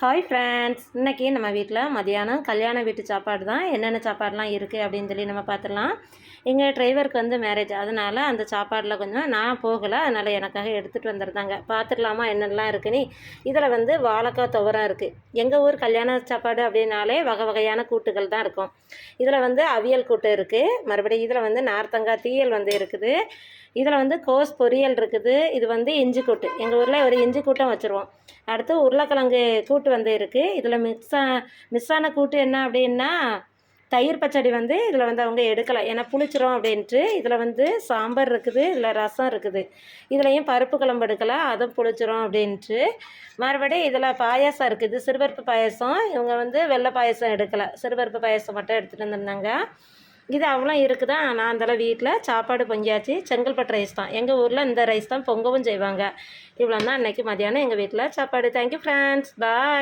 Hi friends இன்றைக்கி நம்ம வீட்டில் மதியானம் கல்யாண வீட்டு சாப்பாடு தான். என்னென்ன சாப்பாடுலாம் இருக்குது அப்படின்னு சொல்லி நம்ம பார்த்துடலாம். எங்கள் டிரைவருக்கு வந்து மேரேஜ் அதனால் அந்த சாப்பாடில் கொஞ்சம் நான் போகலை. அதனால் எனக்காக எடுத்துகிட்டு வந்துருந்தாங்க. பார்த்துடலாமா என்னெல்லாம் இருக்குன்னு இதில் வந்து வாழைக்காய் துவரம் இருக்குது எங்கள் ஊர் கல்யாண சாப்பாடு அப்படின்னாலே வகை வகையான கூட்டுகள் தான் இருக்கும். இதில் வந்து அவியல் கூட்டு இருக்குது மறுபடியும் இதில் வந்து நார்த்தங்காய் தீயல் வந்து இருக்குது. இதில் வந்து கோஸ் பொரியல் இருக்குது. இது வந்து இஞ்சி கூட்டு. எங்கள் ஊரில் ஒரு இஞ்சி கூட்டம் வச்சுருவோம். அடுத்து உருளைக்கிழங்கு கூட்டு வந்து இருக்குது இதில் மிக்ஸ் மிஸ் ஆன கூட்டு என்ன அப்படின்னா தயிர் பச்சடி வந்து இதில் வந்து அவங்க எடுக்கலை. ஏன்னா புளிச்சிரும் அப்படின்ட்டு. இதில் வந்து சாம்பார் இருக்குது இதில் ரசம் இருக்குது. இதுலேயும் பருப்பு குழம்பு எடுக்கலை அதுவும் புளிச்சிரும் அப்படின்ட்டு. மறுபடியும் இதில் பாயாசம் இருக்குது சிறுபருப்பு பாயசம். இவங்க வந்து வெள்ளை பாயசம் எடுக்கலை. சிறுபருப்பு பாயசம் மட்டும் எடுத்துகிட்டு வந்திருந்தாங்க. இது அவ்வளோ இருக்குதா? நான் அந்தளவு வீட்டில் சாப்பாடு பொங்கியாச்சு. செங்கல்பட்டு ரைஸ் தான். எங்கள் ஊரில் இந்த ரைஸ் தான் பொங்கவும் செய்வாங்க. இவ்வளோ தான் இன்றைக்கி மதியானம் எங்கள் வீட்டில் சாப்பாடு. Thank you friends bye